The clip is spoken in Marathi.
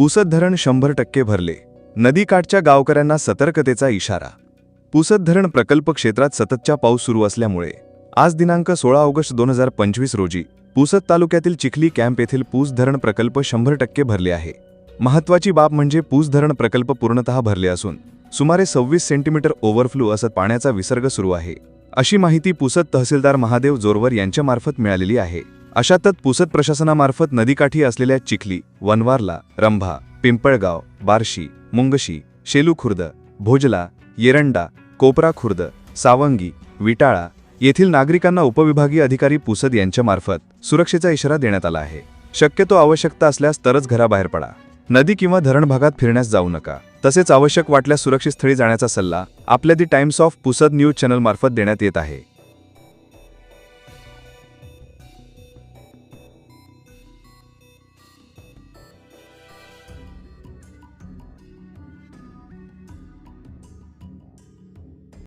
पुसद धरण शंभर टक्के भरले. नदीकाठच्या गावकऱ्यांना सतर्कतेचा इशारा. पुसद धरण प्रकल्प क्षेत्रात सततच्या पाऊस सुरू असल्यामुळे आज दिनांक सोळा ऑगस्ट दोन हजार पंचवीस रोजी पुसद तालुक्यातील चिखली कॅम्प येथील पूस धरण प्रकल्प शंभर टक्के भरले आहे. महत्वाची बाब म्हणजे पूस धरण प्रकल्प पूर्णतः भरले असून सुमारे सव्वीस सेंटीमीटर ओव्हरफ्लो असत पाण्याचा विसर्ग सुरू आहे. अशी माहिती पुसद तहसीलदार महादेव जोरवर यांच्यामार्फत मिळालेली आहे. अशातच पुसद प्रशासनामार्फत नदीकाठी असलेल्या चिखली वनवारला रंभा पिंपळगाव बार्शी मुंगशी शेलू खुर्द भोजला येरंडा कोपरा खुर्द सावंगी विटाळा येथील नागरिकांना उपविभागीय अधिकारी पुसद यांच्यामार्फत सुरक्षेचा इशारा देण्यात आला आहे. शक्यतो आवश्यकता असल्यास तरच घराबाहेर पडा. नदी किंवा धरण भागात फिरण्यास जाऊ नका. तसेच आवश्यक वाटल्यास सुरक्षित स्थळी जाण्याचा सल्ला आपल्या the Times of Pusad news चॅनलमार्फत देण्यात येत आहे.